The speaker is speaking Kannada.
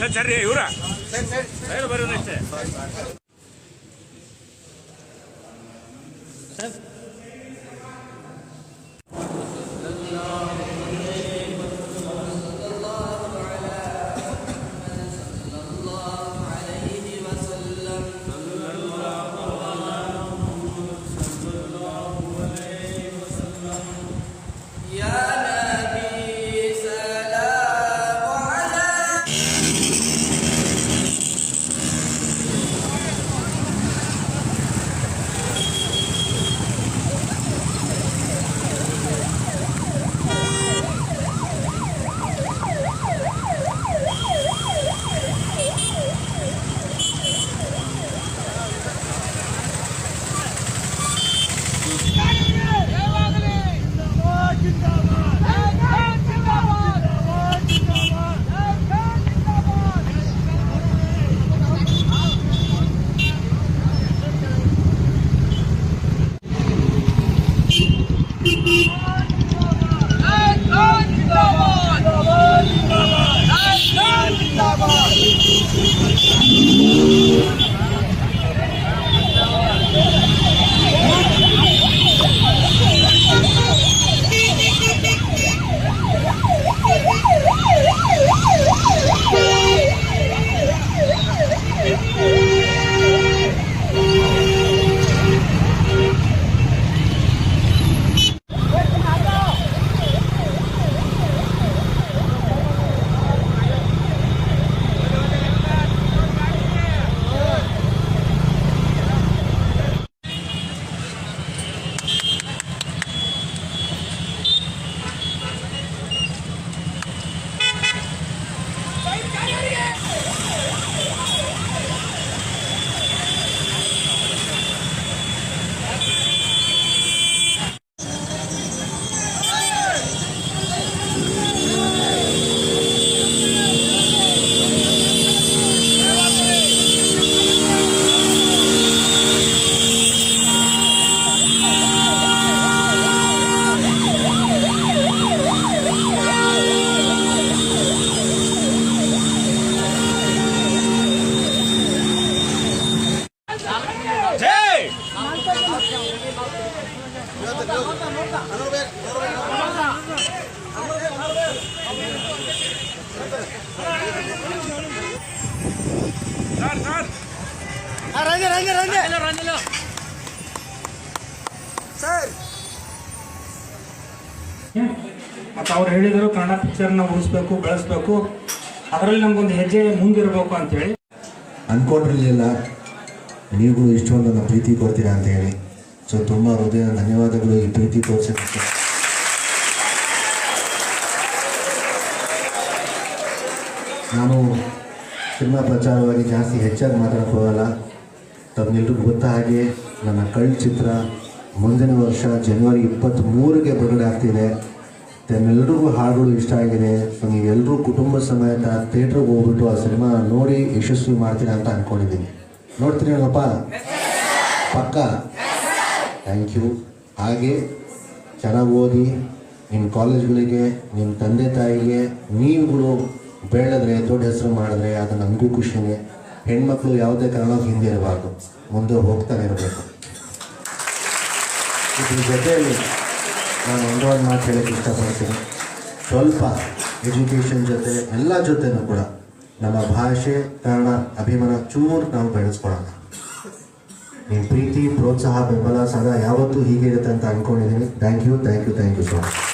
ಸರ್ ಸರಿ ಇವರ ಸರಿ ಬರೋಣ ಅಷ್ಟೇ ಜೈ ಸರ್ ಮತ್ತು ಅವ್ರು ಹೇಳಿದರು ಕನ್ನಡ ಪಿಕ್ಚರ್ನ ಉಳಿಸ್ಬೇಕು, ಬೆಳೆಸ್ಬೇಕು. ಅದರಲ್ಲಿ ನಮ್ಗೊಂದು ಹೆಜ್ಜೆ ಮುಂದಿರಬೇಕು ಅಂತೇಳಿ ಅಂದ್ಕೊಂಡಿರಲಿಲ್ಲ ನೀವುಗಳು ಇಷ್ಟೊಂದು ಪ್ರೀತಿ ಕೊಡ್ತೀರಾ ಅಂತ ಹೇಳಿ. ಸೊ ತುಂಬ ಹೃದಯ ಧನ್ಯವಾದಗಳು ಈ ಪ್ರೀತಿ ತೋರಿಸಿದ ನಾನು ಸಿನಿಮಾ ಪ್ರಚಾರವಾಗಿ ಜಾಸ್ತಿ ಹೆಚ್ಚಾಗಿ ಮಾತಾಡಕ್ಕೆ ಹೋಗಲ್ಲ ಗೊತ್ತ ಹಾಗೆ ನನ್ನ ಕಳ್ ಚಿತ್ರ ಮುಂದಿನ ವರ್ಷ ಜನವರಿ ಇಪ್ಪತ್ತ್ಮೂರಿಗೆ ಬಿಡುಗಡೆ ಆಗ್ತಿದೆ ತಮ್ಮೆಲ್ಲರಿಗೂ ಹಾಡುಗಳು ಇಷ್ಟ ಆಗಿದೆ ಸೊ ನೀವೆಲ್ಲರೂ ಕುಟುಂಬ ಸಮೇತ ಥಿಯೇಟ್ರಿಗೆ ಹೋಗ್ಬಿಟ್ಟು ಆ ಸಿನಿಮಾ ನೋಡಿ ಯಶಸ್ವಿ ಮಾಡ್ತೀರಾ ಅಂತ ಅಂದ್ಕೊಂಡಿದ್ದೀನಿ ನೋಡ್ತೀನಿ ಅಲ್ಲಪ್ಪ ಪಕ್ಕ ಥ್ಯಾಂಕ್ ಯು. ಹಾಗೆ ಚೆನ್ನಾಗಿ ಓದಿ ನಿಮ್ಮ ಕಾಲೇಜ್ಗಳಿಗೆ ನಿಮ್ಮ ತಂದೆ ತಾಯಿಗೆ ನೀವುಗಳು ಬೆಳೆದ್ರೆ, ದೊಡ್ಡ ಹೆಸರು ಮಾಡಿದ್ರೆ ಅದು ನಮಗೂ ಖುಷಿನೇ. ಹೆಣ್ಮಕ್ಳು ಯಾವುದೇ ಕಾರಣಕ್ಕೂ ಹಿಂದೆ ಇರಬಾರ್ದು. ಮುಂದೆ ಹೋಗ್ತಾನೆ ಇರಬೇಕು. ಇದ್ರ ಜೊತೆಯಲ್ಲಿ ನಾನು ಒಂದೊಂದು ಒಂದು ಮಾತು ಹೇಳೋಕ್ಕೆ ಇಷ್ಟಪಡ್ತೀನಿ. ಸ್ವಲ್ಪ ಎಜುಕೇಷನ್ ಜೊತೆ, ಎಲ್ಲ ಜೊತೆನೂ ಕೂಡ ನಮ್ಮ ಭಾಷೆ, ಕನ್ನಡ, ಅಭಿಮಾನ ಚೂರು ನಾವು ಬೆಳೆಸ್ಕೊಳ್ಳೋಣ. ಪ್ರೋತ್ಸಾಹ ಬೆಂಬಲ ಸದಾ ಯಾವತ್ತೂ ಹೀಗೆ ಇರುತ್ತೆ ಅಂತ ಅಂದ್ಕೊಂಡಿದ್ದೀನಿ thank you thank you thank you so much